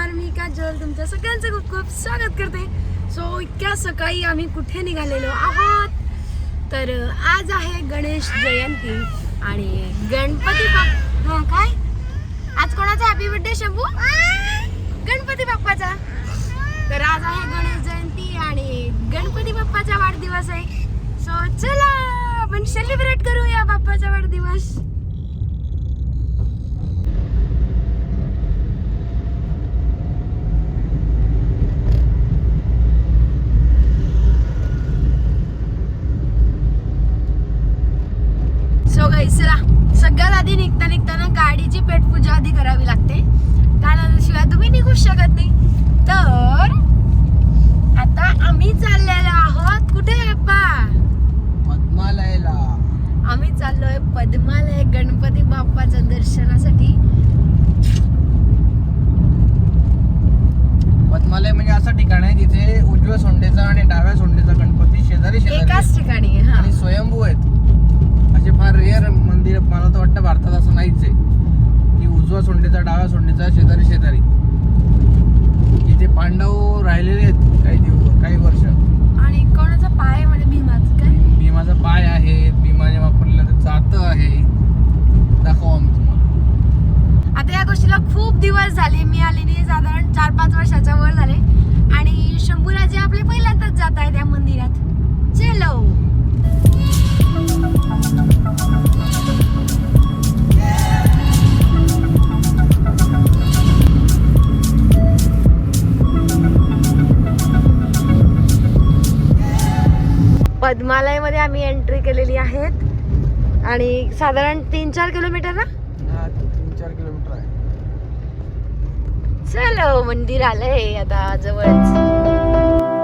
नमस्कार मी काजल तुमच्या सगळ्यांचं खूप खूप स्वागत करते. सो इतक्या सकाळी आम्ही कुठे निघालेलो आहोत? तर आज आहे गणेश जयंती आणि गणपती बाप्पा हां काय? आज कोणाचा हॅपी बर्थडे शंभू? गणपती बाप्पाचा. तर आज आहे गणेश जयंती आणि गणपती बाप्पाचा वाढदिवस आहे. सो चला आपण सेलिब्रेट करूया बाप्पाचा वाढदिवस सो गाईस चला सगळ्यात आधी निघता गाडीची पेटपूजा आधी करावी लागते. त्यानंतर शिवाय तुम्ही निघू शकत नाही. तर आता आम्ही चाललेलो आहोत कुठे अप्पा पद्मालयला. आम्ही चाललोय पद्मालय गणपती बाप्पाच्या दर्शनासाठी. पद्मालय म्हणजे असं ठिकाण आहे जिथे उजव्या सोंडेचा आणि डाव्या सोंडेचा गणपती शेजारी शेजारी एकाच. ठिकाणी आहे, हा. आणि स्वयंभू आहेत. असे फार रेअर मंदिर मला तर वाटतं भारतात असं नाहीच आहे. की उजव्या सोंडेचा डाव्या सोंडेचा शेजारी शेजारी. इथे पांडव राहिलेले आहेत काही दिवस काही वर्ष. आणि कोणाचा पाय म्हणजे भीमाचं काय? भीमाचा पाय आहे भीमाने वापरलेलं ते जातं आहे. दाखवा आम्ही तुम्हाला. आता या गोष्टीला खूप दिवस झाले. मी आलेली साधारण चार पाच वर्षाच्या वर झाले. आणि शंभूराजे आपले पहिल्यांदाच जात आहे त्या मंदिरात. चलो. पद्मालयमध्ये आम्ही एंट्री केलेली आहेत. आणि साधारण तीन चार किलोमीटर ना? हा तीन चार किलोमीटर आहे. चलो मंदिर आलंय आता जवळच.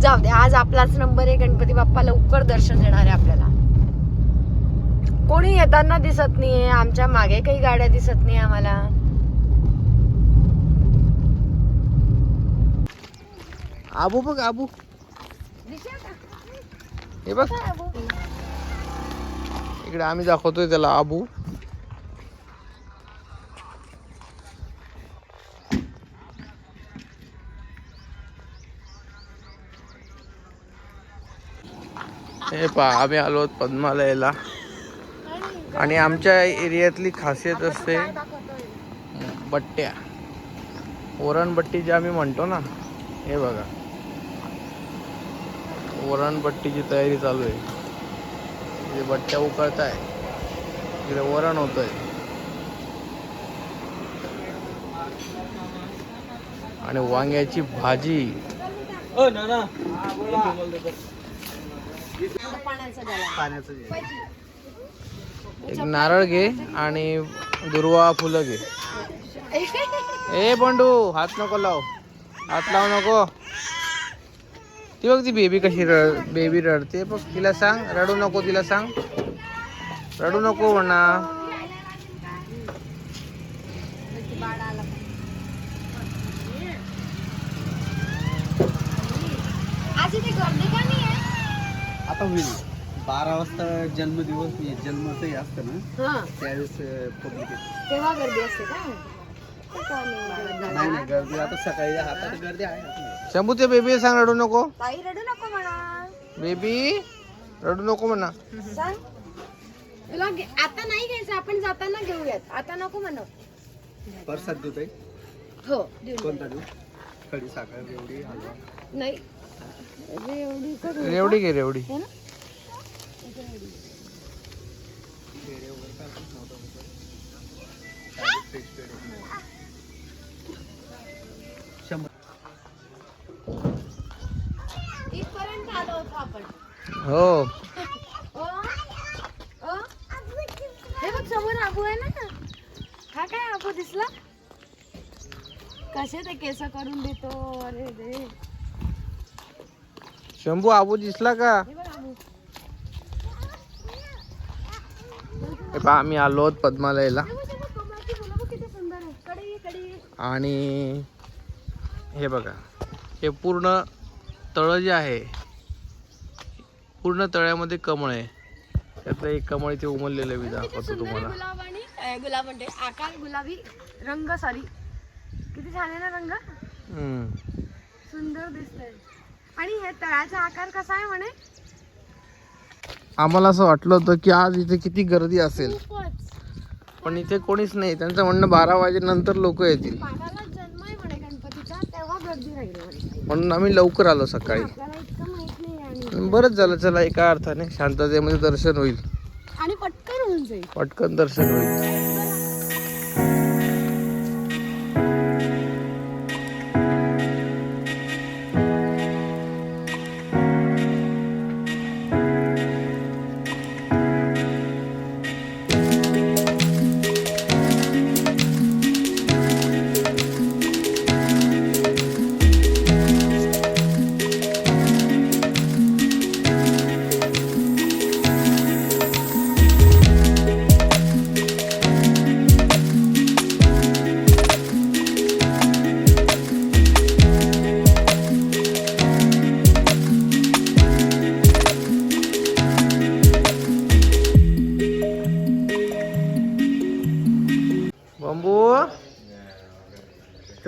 जाऊ दे आज आपलाच नंबर आहे गणपती बाप्पा लवकर दर्शन देणार आहे आपल्याला. कोणी येताना दिसत नाहीये आमच्या मागे काही गाड्या दिसत नाही आम्हाला. आबू बघ आबू. हे बघ. इकडे आम्ही दाखवतोय त्याला आबू. हे पहा आम्ही आलो आहोत पद्मालयाला. आणि आमच्या एरियातली खासियत असते बट्ट्या. ओरणबट्टी जे आम्ही म्हणतो ना हे बघा. वरणपट्टीची तयारी चालू आहे. जे बट्ट्या उकळत आहे इकडे वरण होत आहे आणि वांग्याची भाजी. एक नारळ घे आणि दुर्वा फुलं घे. ए बंडू हात नको लाव. हात लावू नको. ती बघ ती बेबी कशी रड बेबी रडते. बघ तिला सांग. रडू नको तिला सांग. रडू नको म्हणा आज इथे गर्दी का नाही आहे आता होईल. बारा वाजता जन्मदिवस हे जन्माचंही असतं ना हा. त्यावेळेस पब्लिक तेव्हा गर्दी असते का? नाही नाही गर्दी आता सकाळी आता गर्दी आहे. आता. शंभू ते बेबी सांग रडू नको. ताई रडू नको म्हणा. बेबी रडू नको म्हणा. सांग. तुला घे- आता नाही घ्यायचं आपण जाताना घेऊयात. आता नको म्हणू. प्रसाद देतोय? हो देऊन कोणता देऊ? खडी साखर एवढी हलवा. नाही? रेवडी घे रेवडी. हे हो. ओ, ओ. हे बघ समोर आबू आहे ना? हा काय आबू दिसला? कसे ते केस करून देतो. अरे रे. शंभू आबू दिसला का? हे पहा आम्ही आलो आहोत पद्मालयला. आणि हे बघा हे पूर्ण तळं जे आहे पूर्ण तळ्यामध्ये कमळ आहे. त्यातलं एक कमळ इथे उमललेलं मी दाखवतो तुम्हाला. गुलाब आणि अ, गुलाब म्हणते आकार गुलाबी रंग सॉरी किती छान आहे ना रंग. सुंदर दिसतंय. आणि हे तळाचा आकार कसा आहे म्हणे? आम्हाला असं वाटलं होतं की आज इथे किती गर्दी असेल. खूपच. पण इथे कोणीच नाही. त्यांचं म्हणणं बारा वाजेनंतर लोक येतील. पाण्याला जन्म आहे म्हणे गणपतीचा तेव्हा गर्दी राहील म्हणे. म्हणून आम्ही लवकर आलो सकाळी. आपल्याला इतकं माहीत नाही आणि आणि बरंच झालं चला एका अर्थाने शांततेमध्ये दर्शन होईल. आणि पटकन होऊन जाईल. पटकन दर्शन होईल.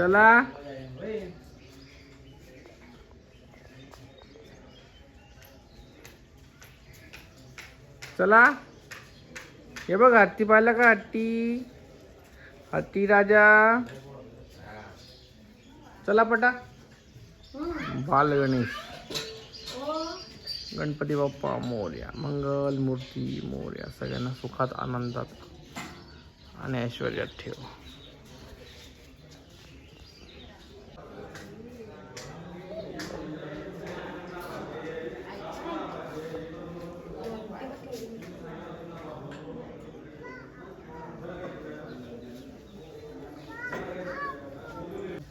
चला. चला. हे बघ हत्ती पाहिलं का हत्ती? हत्ती राजा. चला पटा. बाल गणेश गणपती बाप्पा मोर्या. मंगल मूर्ती मोर्या. सगळ्यांना सुखात आनंदात आणि ऐश्वर्यात ठेव.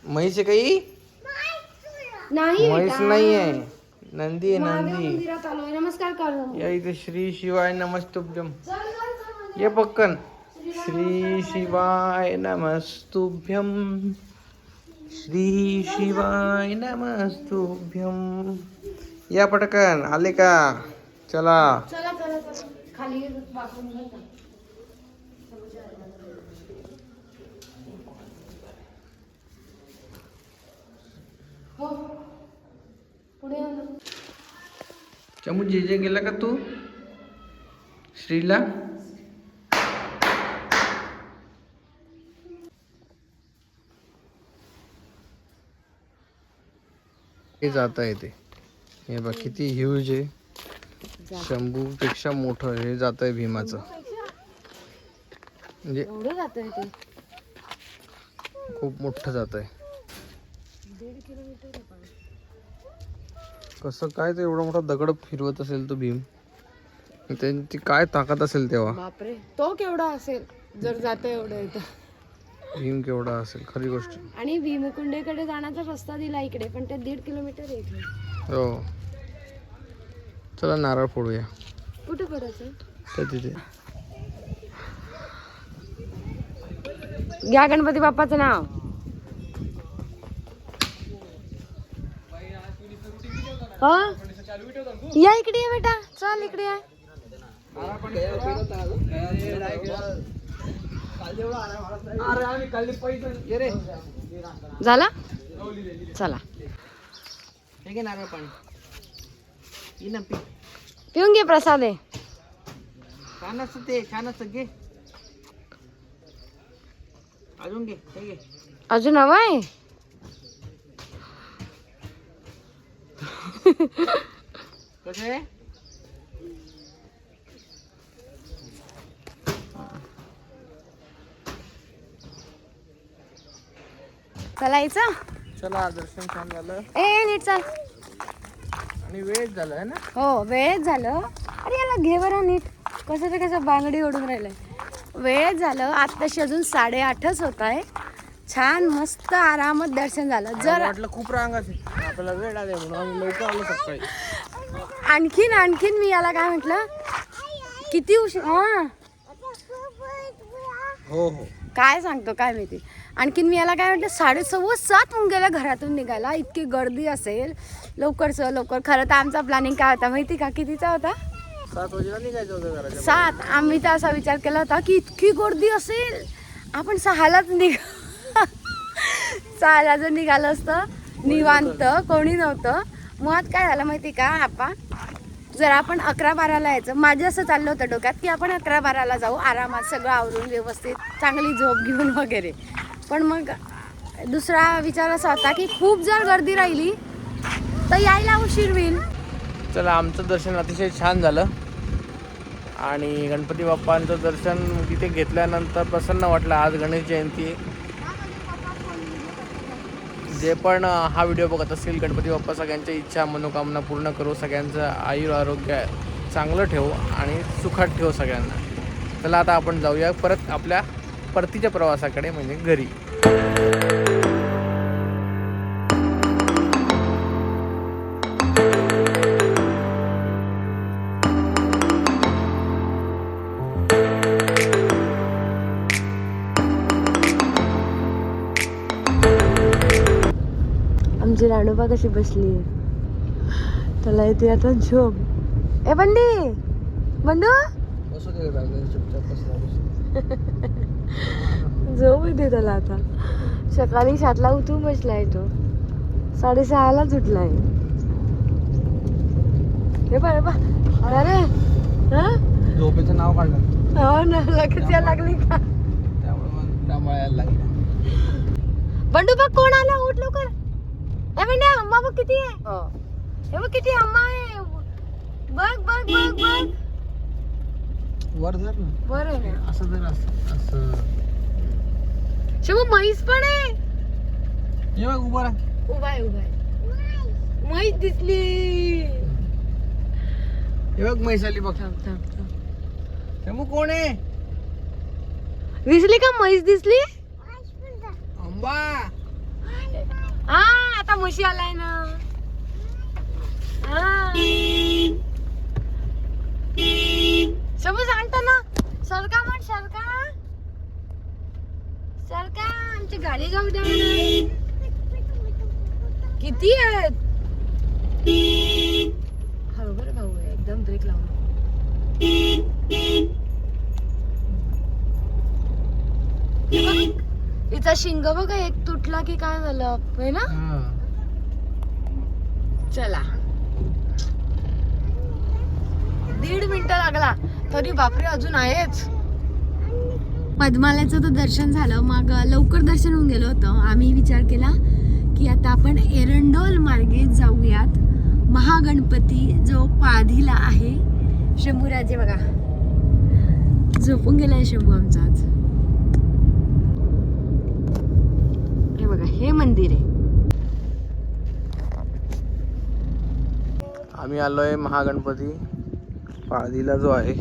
म्हैस आहे काही? नाही म्हैस. नाही आहे. नंदी आहे नंदी. मंदिरात आलोय नमस्कार करू. या इथे श्री शिवाय नमस्तुभ्यम. ये पक्कन. श्री शिवाय नमस्तुभ्यम श्री शिवाय नमस्तुभ्यम या पटकन. आले का? चला. चला चला चला. खाली बाथरूम हो. पुढे ना. चमू जे जे गेला का तू? श्रीला? हे जाता येते हे बघ किती ह्यूज आहे. शंभू पेक्षा मोठं हे जात आहे भीमाचं. म्हणजे एवढं जातंय ते. खूप मोठं जात आहे. दीड किलोमीटर आहे पण. कसं काय ते एवढा मोठा दगड फिरवत असेल तो भीम? त्यांची काय ताकद असेल तेव्हा? बापरे तो केवढा असेल? जर जात एवढं इथं. भीम केवढा असेल? खरी गोष्ट. आणि भीमकुंडेकडे जाण्याचा रस्ता दिला इकडे पण ते दीड किलोमीटर आहे हो. चला नारळ फोडूया. कुठे करायचं? तिथे. घ्या गणपती बाप्पाचं नाव. या इकडे ये बेटा. चल इकडे या. झाला? चला. नारळ पाणी. ये ना पी. पिऊन घे प्रसाद आहे छान असतं ते छान असतं घे. अजून घे अजून हवा कसं चलायचं चला दर्शन छान झालं. ए नीट चाल. आणि वेळ झाला ना? हो वेळेत झालं. अरे याला घे बरं नीट. कसं ते कसं बांगडी ओढून राहिलंय. वेळेत झालं. आत्ताशी अजून साडेआठच होत आहे. छान मस्त आरामात दर्शन झालं. जर वाटलं खूप रांग असेल आपल्याला वेळ आले म्हणून आम्ही लवकर आलो सकाळी आणखीन आणखीन मी याला काय म्हटलं? किती उशीर हा. हो हो. काय सांगतो काय माहिती. आणखीन मी याला काय म्हटलं साडे सव्वा सात होऊन गेल्या घरातून निघायला. इतकी गर्दी असेल. लवकर च लवकर. खरं तर आमचा प्लॅनिंग काय होता माहिती का? कितीचा होता? सात वाजेला निघायचं होतं घराच्या सात. आम्ही तर असा विचार केला होता की इतकी गर्दी असेल. आपण सहालाच निघ सहाला जर निघालं असतं निवांत कोणी नव्हतं. मुळात काय झालं माहिती का आपा जर आपण अकरा बाराला यायचं माझं असं चाललं होतं डोक्यात की आपण अकरा बाराला जाऊ आरामात सगळं आवरून व्यवस्थित चांगली झोप घेऊन वगैरे. पण मग दुसरा विचार असा होता की खूप जर गर्दी राहिली तर यायला उशीर होईल. चला आमचं दर्शन अतिशय छान झालं. आणि गणपती बाप्पांचं दर्शन तिथे घेतल्यानंतर प्रसन्न वाटलं आज गणेश जयंती. आहे जे पण हा व्हिडिओ बघत असतील गणपती बाप्पा सगळ्यांच्या इच्छा मनोकामना पूर्ण करू सगळ्यांचं आयुर आरोग्य चांगलं ठेवू आणि सुखात ठेवू सगळ्यांना. चला आता आपण जाऊया परत आपल्या परतीच्या प्रवासाकडे म्हणजे घरी. राणूबा कशी बसली. त्याला येते आता झोप. ए बंडी! बंडू! झोप येते त्याला आता. सकाळी सातला उठून बसलाय तो. साडेसहालाच उठलाय हे बरं बा अरे हा. झोपेचं नाव काढलं हो ना लगेच लागली का? त्यामुळे मग त्यामुळे यायला लागलं. बंडू बघ कोण आला उठ लवकर. अम्मा बघ किती आहे. हे. बघ किती अम्मा आहे. बघ बघ बघ बघ. वर धर ना. बरं आहे ना. असं जर असं असं. शिव म्हैस पण आहे. ये बघ उभा राहा. उभा आहे उभा आहे. म्हैस दिसली. हे बघ म्हैसाली बघ. थांब थांब थांब. शंभू कोण आहे? दिसली का म्हैस दिसली? अंबा. हा आता म्हशी आलाय ना. हा शंभू सांगतो ना. सरका म्हण सरका. सरका आमची गाडी जाऊ द्या किती आहेत? हळू भाऊ एकदम ब्रेक लावून हे बघ, हिचा शिंग बघा एक तुटला की काय झालं होय ना? चला. दीड मिनिट लागला. तरी बापरे अजून आहेच. पद्मालयाचं तर दर्शन झालं. मग लवकर दर्शन होऊन गेलं होतं. आम्ही विचार केला की आता आपण एरंडोल मार्गे जाऊयात. महागणपती जो पाधीला आहे. शंभूराजे बघा. झोपून गेलाय शंभू आमचा आज. हे मंदिर आहे. आम्ही आलोय महागणपती पाळदीला जो आहे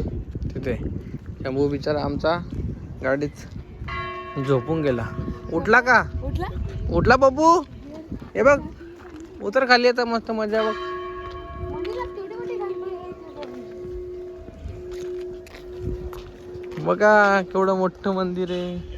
तिथे. शंभू बिचारा आमचा गाडीत झोपून गेला. उठला का? उठला. उठला बब्बू हे बघ उतर खाली आता मस्त मजा बघ. बघा केवढं मोठं मंदिर आहे.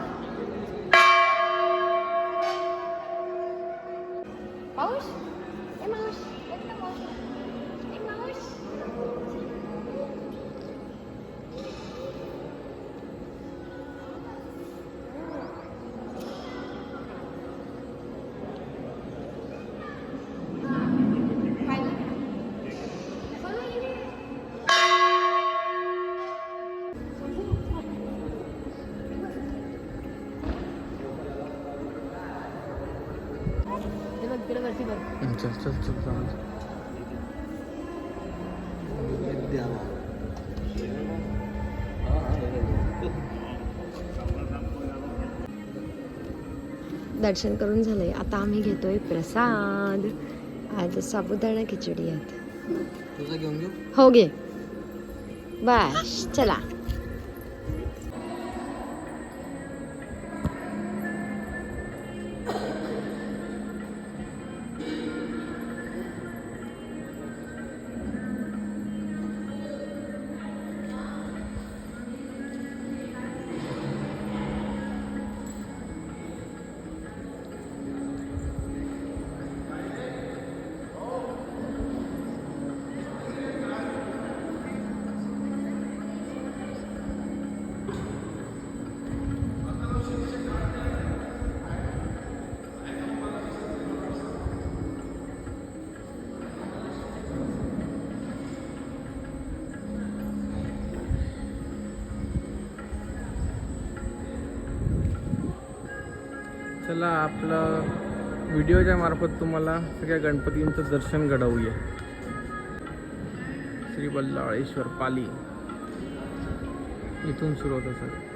चल चल चल. दर्शन करून झालंय. आता आम्ही घेतोय प्रसाद. आज साबुदाणा खिचडी आहेत हो घे. बस चला. चला आपलं व्हिडिओच्या मार्फत तुम्हाला सगळ्या गणपतींचं दर्शन घडवूया. श्री बल्लाळेश्वर पाली. इथून सुरू होतं. सगळं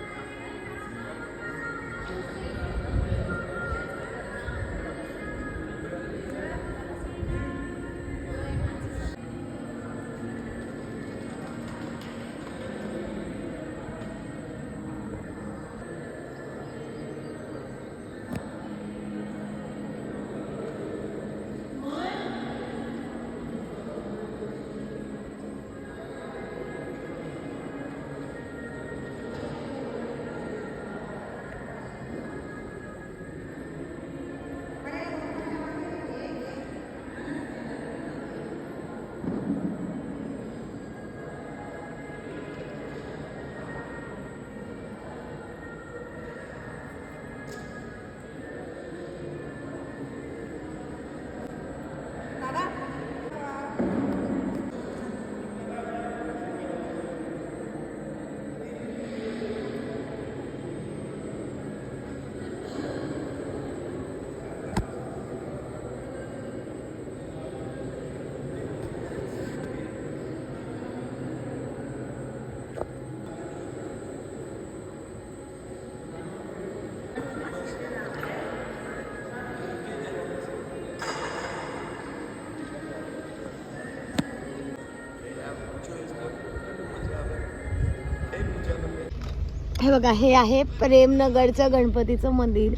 हे बघा हे आहे प्रेमनगरचं गणपतीचं मंदिर.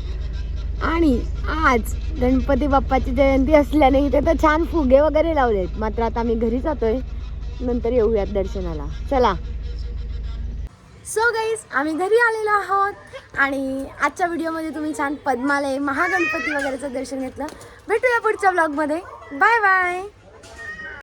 आणि आज गणपती बाप्पाची जयंती असल्याने इथे तर छान फुगे वगैरे लावलेत मात्र आता आम्ही घरी जातोय. नंतर येऊयात दर्शनाला. चला. सो गाईज आम्ही घरी आलेलो आहोत. आणि आजच्या व्हिडिओमध्ये तुम्ही छान पद्मालय महागणपती वगैरेचं दर्शन घेतलं. भेटूया पुढच्या ब्लॉगमध्ये बाय बाय